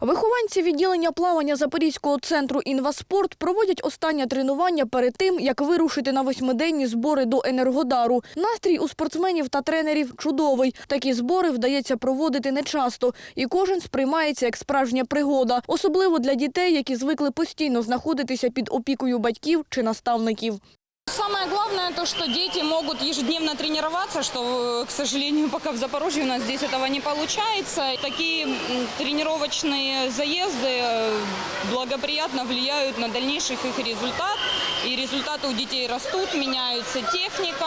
Вихованці відділення плавання Запорізького центру «Інваспорт» проводять останнє тренування перед тим, як вирушити на восьмиденні збори до Енергодару. Настрій у спортсменів та тренерів чудовий. Такі збори вдається проводити нечасто, і кожен сприймається як справжня пригода, особливо для дітей, які звикли постійно знаходитися під опікою батьків чи наставників. Самое главное то, что дети могут ежедневно тренироваться, что, э, к сожалению, пока в Запорожье у нас здесь этого не получается. Такие тренировочные заезды э, благоприятно влияют на дальнейший их результат. И результаты у детей растут, меняется техника.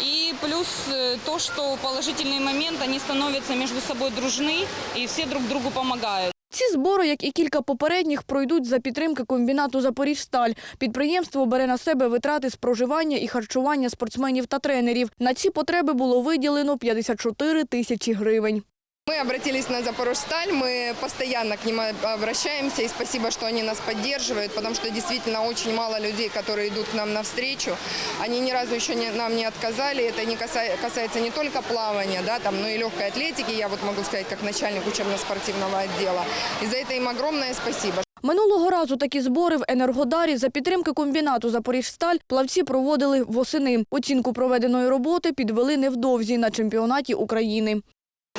И плюс э, то, что положительный момент они становятся между собой дружны и все друг другу помогают. Ці збори, як і кілька попередніх, пройдуть за підтримки комбінату «Запоріжсталь». Підприємство бере на себе витрати з проживання і харчування спортсменів та тренерів. На ці потреби було виділено 54 тисячі гривень. Мы обратились на Запорожсталь, мы постоянно к ним обращаемся, и спасибо, что они нас поддерживают, потому что действительно очень мало людей, которые идут к нам навстречу. Они ни разу еще не- нам не отказали, это не каса- касается не только плавания, да, там, но и легкой атлетики, я вот могу сказать, как начальник учебно-спортивного отдела. И за это им огромное спасибо. Минулого разу такі збори в Енергодарі за підтримки комбінату «Запоріжсталь» плавці проводили восени. Оцінку проведеної роботи підвели невдовзі на чемпіонаті України.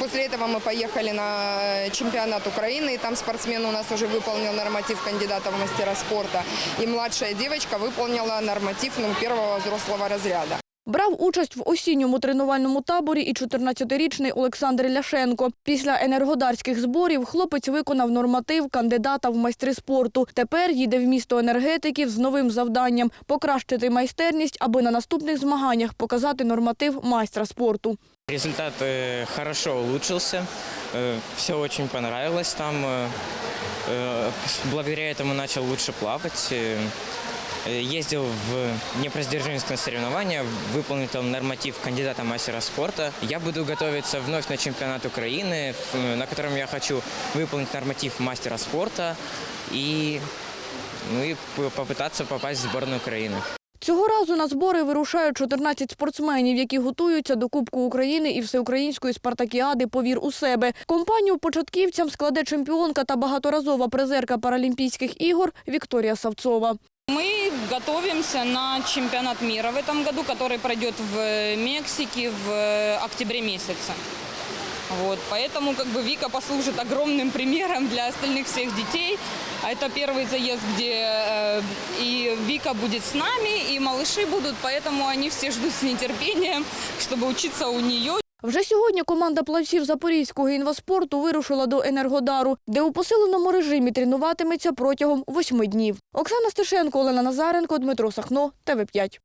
После этого мы поехали на э, чемпионат Украины, и там спортсмен у нас уже выполнил норматив кандидата в мастера спорта. И младшая девочка выполнила норматив ну, первого взрослого разряда. Брав участь в осінньому тренувальному таборі і 14-річний Олександр Ляшенко. Після енергодарських зборів хлопець виконав норматив кандидата в майстри спорту. Тепер їде в місто енергетиків з новим завданням – покращити майстерність, аби на наступних змаганнях показати норматив майстра спорту. Результат э, хорошо улучшился, все очень понравилось там. э, э, благодаря этому начал лучше плавать. э, э, Ездил в Днепродзержинск на соревнования, выполнил там норматив кандидата в мастера спорта. Я буду готовиться вновь на чемпионат Украины, в- на котором я хочу выполнить норматив мастера спорта и, ну и п- попытаться попасть в сборную Украины. Цього разу на збори вирушають 14 спортсменів, які готуються до Кубку України і всеукраїнської спартакіади «Повір у себе». Компанію початківцям складе чемпіонка та багаторазова призерка Паралімпійських ігор Вікторія Савцова. Готовимся на чемпионат мира в этом году, который пройдет в Мексике в э, октябре месяце. Вот, поэтому как бы Вика послужит огромным примером для остальных всех детей. А Это первый заезд, где э, и Вика будет с нами, и малыши будут, поэтому они все ждут с нетерпением, чтобы учиться у нее. Вже сьогодні команда плавців Запорізького інваспорту вирушила до Енергодару, де у посиленому режимі тренуватиметься протягом восьми днів. Оксана Стешенко, Олена Назаренко, Дмитро Сахно, ТВ5.